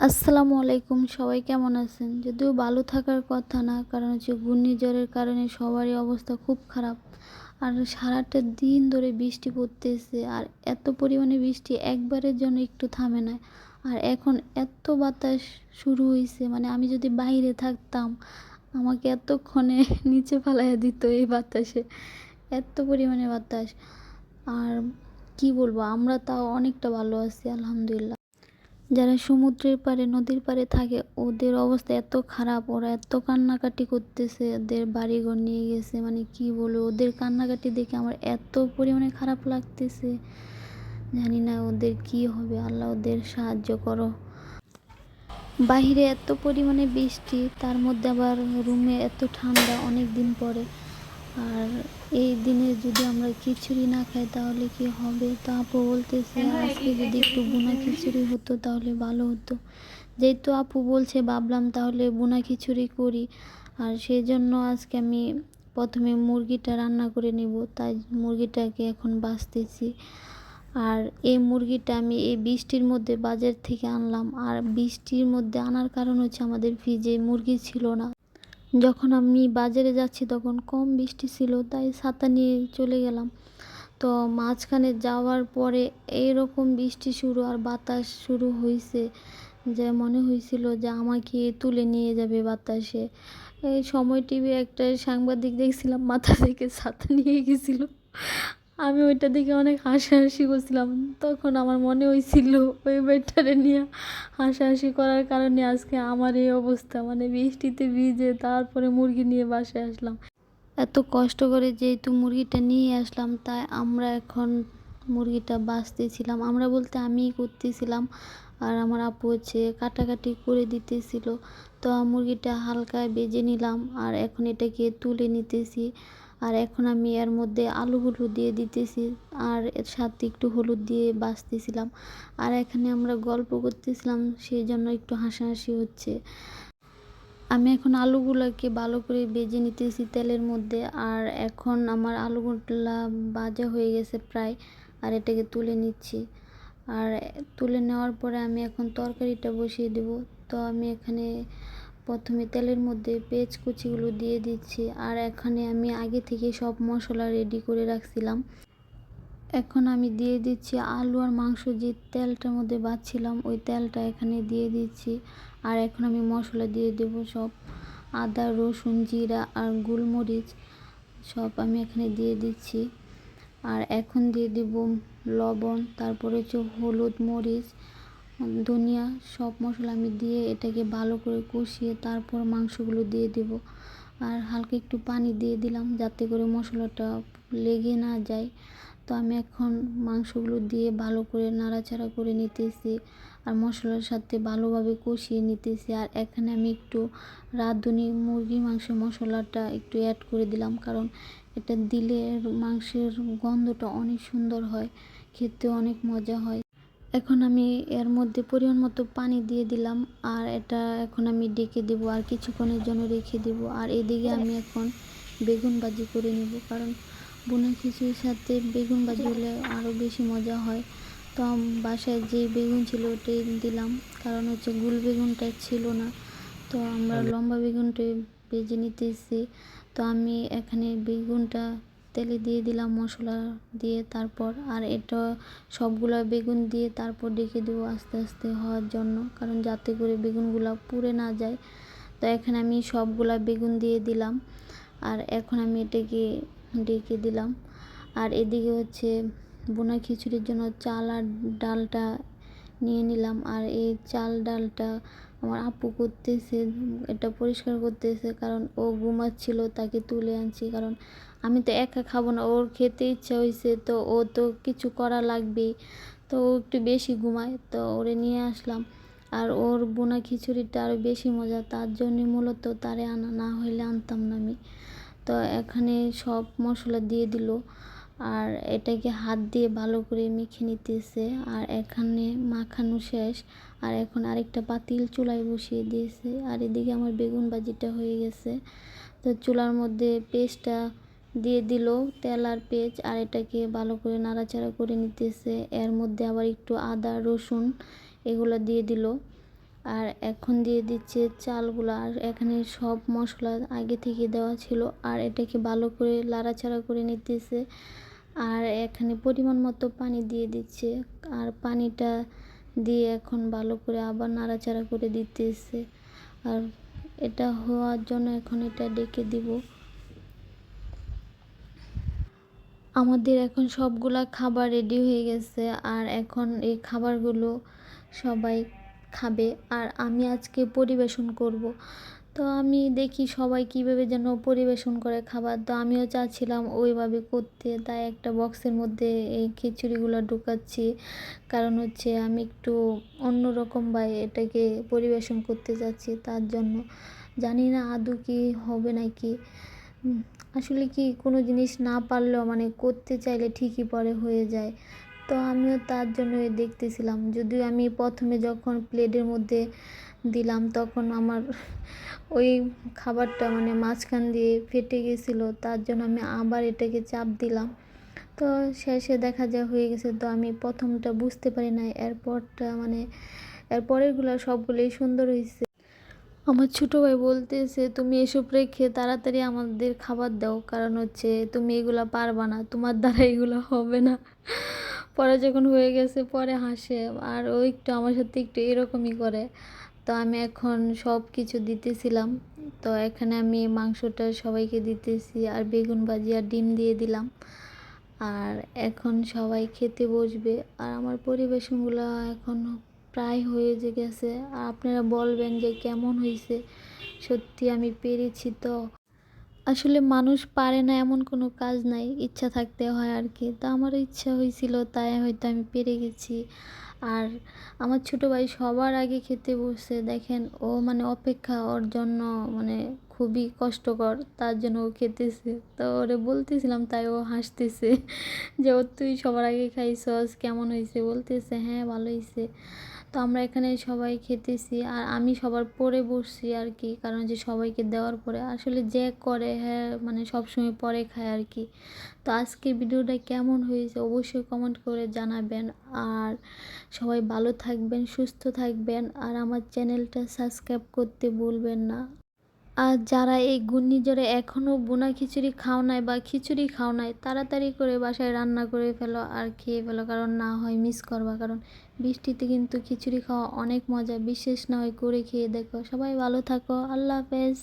আসসালামু আলাইকুম, সবাই কেমন আছেন? যদিও ভালো থাকার কথা না, কারণ হচ্ছে ঘূর্ণিঝড়ের কারণে সবারই অবস্থা খুব খারাপ। আর সারাটা দিন ধরে বৃষ্টি পড়তেছে, আর এত পরিমাণে বৃষ্টি একবারের জন্য একটু থামে না। আর এখন এত বাতাস শুরু হয়েছে মানে আমি যদি বাইরে থাকতাম, আমাকে এতক্ষণে নিচে ফেলাইয়া দিত এই বাতাসে। এত পরিমাণে বাতাস। আর কি বলব, আমরা তাও অনেকটা ভালো আছি, আলহামদুলিল্লাহ। যারা সমুদ্রের পাড়ে, নদীর পাড়ে থাকে, ওদের অবস্থা এত খারাপ। ওরা এত কান্নাকাটি করতেছে, ওদের বাড়িঘর নিয়ে গেছে মানে কি বলব? ওদের কান্নাকাটি দেখে আমার এত পরিমাণে খারাপ লাগতেছে। জানি না ওদের কি হবে, আল্লাহ ওদের সাহায্য করো। বাহিরে এত পরিমাণে বৃষ্টি, তার মধ্যে আবার রুমে এত ঠান্ডা অনেক দিন পরে। আর এই দিনে যদি আমরা খিচুড়ি না খাই তাহলে কি হবে? তো আপু বলতেছে আজকে যদি একটু বোনা খিচুড়ি হতো তাহলে ভালো হতো। যেহেতু আপু বলছে ভাবলাম তাহলে বোনা খিচুড়ি করি। আর সেই জন্য আজকে আমি প্রথমে মুরগিটা রান্না করে নেব। তাই মুরগিটাকে এখন বাঁচতেছি। আর এই মুরগিটা আমি এই বৃষ্টির মধ্যে বাজার থেকে আনলাম। আর বৃষ্টির মধ্যে আনার কারণ হচ্ছে আমাদের ফ্রিজে মুরগি ছিল না। যখন আমি বাজারে যাচ্ছি তখন কম বৃষ্টি ছিল, তাই ছাতা নিয়ে চলে গেলাম। তো মাঝখানে যাওয়ার পরে এইরকম বৃষ্টি শুরু আর বাতাস শুরু হয়েছে যে মনে হয়েছিল যে আমাকে তুলে নিয়ে যাবে বাতাসে। এই সময় টিভি একটা সাংবাদিক দেখছিলাম, মাথা থেকে ছাতা নিয়ে গেছিল। আমি ওইটা দেখে অনেক হাসাহাসি করছিলাম। তখন আমার মনে হয়েছিল ওই বেডটারে নিয়ে হাসাহাসি করার কারণে আজকে আমার এই অবস্থা। মানে বৃষ্টিতে ভিজে তারপরে মুরগি নিয়ে বাসায় আসলাম। এত কষ্ট করে যেহেতু মুরগিটা নিয়ে আসলাম, তাই আমরা এখন মুরগিটা বাঁচতেছিলাম। আমরা বলতে আমিই করতেছিলাম আর আমার আপু হচ্ছে কাটাকাটি করে দিতেছিল। তো মুরগিটা হালকা বেজে নিলাম আর এখন এটাকে তুলে নিতেছি। আর এখন আমি এর মধ্যে আলুগুলো দিয়ে দিতেছি আর এর সাথে একটু হলুদ দিয়ে বাছতেছিলাম আর এখানে আমরা গল্প করতেছিলাম, সেই জন্য একটু হাসাহাসি হচ্ছে। আমি এখন আলুগুলোকে ভালো করে বেজে নিতেছি তেলের মধ্যে। আর এখন আমার আলুগুলা ভাজা হয়ে গেছে প্রায়, আর এটাকে তুলে নিচ্ছি। আর তুলে নেওয়ার পরে আমি এখন তরকারিটা বসিয়ে দেব। তো আমি এখানে প্রথমে তেলের মধ্যে পেঁয়াজ কুচিগুলো দিয়ে দিচ্ছি আর এখানে আমি আগে থেকে সব মশলা রেডি করে রাখছিলাম। এখন আমি দিয়ে দিচ্ছি আলু আর মাংস যে তেলটার মধ্যে বাছছিলাম ওই তেলটা এখানে দিয়ে দিচ্ছি। আর এখন আমি মশলা দিয়ে দেব সব আদা, রসুন, জিরা আর গোলমরিচ, সব আমি এখানে দিয়ে দিচ্ছি। আর এখন দিয়ে দেব লবণ, তারপরে হচ্ছে হলুদ মরিচ ধনিয়া সব মশলা আমি দিয়ে এটাকে ভালো করে কষিয়ে তারপর মাংসগুলো দিয়ে দেব। আর হালকা একটু পানি দিয়ে দিলাম যাতে করে মশলাটা লেগে না যায়। তো আমি এখন মাংসগুলো দিয়ে ভালো করে নাড়াচাড়া করে নিতেছি আর মশলার সাথে ভালোভাবে কষিয়ে নিতেছি। আর এখানে আমি একটু রাঁধুনি মুরগি মাংস মশলাটা একটু অ্যাড করে দিলাম কারণ এটা দিলে মাংসের গন্ধটা অনেক সুন্দর হয় খেতে অনেক মজা হয়। এখন আমি এর মধ্যে পরিমাণ মতো পানি দিয়ে দিলাম আর এটা এখন আমি ডেকে দেবো আর কিছুক্ষণের জন্য রেখে দেবো। আর এদিকে আমি এখন বেগুন ভাজি করে নেব কারণ বোনা খিচুড়ির সাথে বেগুন ভাজি হলে আরও বেশি মজা হয়। তো বাসায় যে বেগুন ছিল ওটাই দিলাম কারণ হচ্ছে গুল বেগুনটা ছিল না। তো আমরা লম্বা বেগুনটাই ভেজে নিতেছি। তো আমি এখানে বেগুনটা তেলে দিয়ে দিলাম মশলা দিয়ে তারপর আর এটা সবগুলা বেগুন দিয়ে তারপর ডেকে দেবো আস্তে আস্তে হওয়ার জন্য, কারণ যাতে করে বেগুনগুলো পুড়ে না যায়। তো এখানে আমি সবগুলা বেগুন দিয়ে দিলাম, আর এখন আমি এটাকে ডেকে দিলাম। আর এদিকে হচ্ছে বোনা খিচুড়ির জন্য চাল আর ডালটা নিয়ে নিলাম, আর এই চাল ডালটা আমার আপু করতেছে, এটা পরিষ্কার করতেছে, কারণ ও ঘুমাচ্ছিল, তাকে তুলে আনছি, কারণ আমি তো একা খাব না, ওর খেতে ইচ্ছা হয়েছে তো ও তো কিছু করা লাগবেই তো ও একটু বেশি ঘুমায়, তো ওরে নিয়ে আসলাম। আর ওর বোনা খিচুড়িটা আরও বেশি মজা, তার জন্যই মূলত তারে আনা, না হইলে আনতাম না আমি। তো এখানে সব মশলা দিয়ে দিল। আর এটাকে হাত দিয়ে ভালো করে মেখে নিতেছে। আর এখানে মাখানো শেষ। আর এখন আরেকটা পাতিল চুলায় বসিয়ে দিয়েছে। আর এদিকে আমার বেগুন ভাজিটা হয়ে গেছে। তো চুলার মধ্যে পেস্টটা দিয়ে দিল, তেল আর পেঁয়াজ। আর এটাকে ভালো করে নাড়াচাড়া করে নিতেছে। এর মধ্যে আবার একটু আদা, রসুন এগুলো দিয়ে দিল। আর এখন দিয়ে দিচ্ছে চালগুলো। আর এখানে সব মশলা আগে থেকে দেওয়া ছিল। আর এটাকে ভালো করে লাড়াচাড়া করে নিতেছে। আর এখানে পরিমাণ মতো পানি দিয়ে দিচ্ছে। আর পানিটা দিয়ে এখন ভালো করে আবার নাড়াচাড়া করে দিতেছে। আর এটা হওয়ার জন্য এখন এটা ডেকে দিব। আমাদের এখন সবগুলা খাবার রেডি হয়ে গেছে। আর এখন এই খাবারগুলো সবাই খাবে। আর আমি আজকে পরিবেশন করব। তো আমি দেখি সবাই কীভাবে যেন পরিবেশন করে খাবার। তো আমিও চাচ্ছিলাম ওইভাবে করতে। তাই একটা বক্সের মধ্যে এই খিচুড়িগুলো ঢুকাচ্ছি। কারণ হচ্ছে আমি একটু অন্যরকম বা এটাকে পরিবেশন করতে যাচ্ছি তার জন্য। জানি না আদৌ কি হবে নাকি। আসলে কি কোনো জিনিস না পারলেও মানে করতে চাইলে ঠিকই পরে হয়ে যায়। তো আমিও তার জন্য দেখতেছিলাম। যদিও আমি প্রথমে যখন প্লেটের মধ্যে দিলাম, তখন আমার ওই খাবারটা মানে মাঝখান দিয়ে ফেটে গেছিল, তার জন্য আমি আবার এটাকে চাপ দিলাম। তো শেষে দেখা যায় হয়ে গেছে, তো আমি প্রথমটা বুঝতে পারি না এরপরটা মানে এরপরেরগুলো সবগুলোই সুন্দর হয়েছে আমার ছোটো ভাই বলতেছে, তুমি এসব রেখে তাড়াতাড়ি আমাদের খাবার দাও, কারণ হচ্ছে তুমি এগুলো পারবা না, তোমার দ্বারা এগুলো হবে না। পরে যখন হয়ে গেছে, পরে হাসে, আর ও একটু আমার সাথে একটু এরকমই করে। তো আমি এখন সব কিছু দিতেছিলাম। তো এখানে আমি মাংসটা সবাইকে দিতেছি, আর বেগুন ভাজি আর ডিম দিয়ে দিলাম। আর এখন সবাই খেতে বসবে। আর আমার পরিবেশনগুলো এখন প্রায় হয়ে যে গেছে। আর আপনারা বলবেন যে কেমন হয়েছে সত্যি আমি পেরেছি তো। আসলে মানুষ পারে না এমন কোনো কাজ নাই। ইচ্ছা থাকতে হয় আর কি। তা আমারও ইচ্ছা হয়েছিল তাই হয়তো আমি পেরে গেছি। আর আমার ছোটো ভাই সবার আগে খেতে বসছে দেখেন ও মানে অপেক্ষা ওর জন্য মানে খুবই কষ্টকর, তার জন্য ও খেতেছে। তো ওরে বলতেছিলাম, তাই ও হাসতেছে যে, ও, তুই সবার আগে খাইছস, কেমন হয়েছে বলতেছে হ্যাঁ ভালো হয়েছে তো আমরা এখানে সবাই খেতেছি আর আমি সবার পরে বসছি আর কি, কারণ যে সবাইকে দেওয়ার পরে। আসলে যে করে হ্যাঁ মানে সবসময় পরে খায় আর কি। তো আজকে ভিডিওটা কেমন হয়েছে অবশ্যই কমেন্ট করে জানাবেন। আর সবাই ভালো থাকবেন, সুস্থ থাকবেন। আর আমার চ্যানেলটা সাবস্ক্রাইব করতে ভুলবেন না। আর যারা এই ঘূর্ণিঝড়ে এখনও বোনা খিচুড়ি খাও নাই বা খিচুড়ি খাও নাই, তাড়াতাড়ি করে বাসায় রান্না করে ফেলো আর খেয়ে ফেলো, কারণ না হয় মিস করবা। কারণ বৃষ্টিতে কিন্তু খিচুড়ি খাওয়া অনেক মজা, বিশেষ না হয় করে খেয়ে দেখো। সবাই ভালো থাকো, আল্লাহ হাফেজ।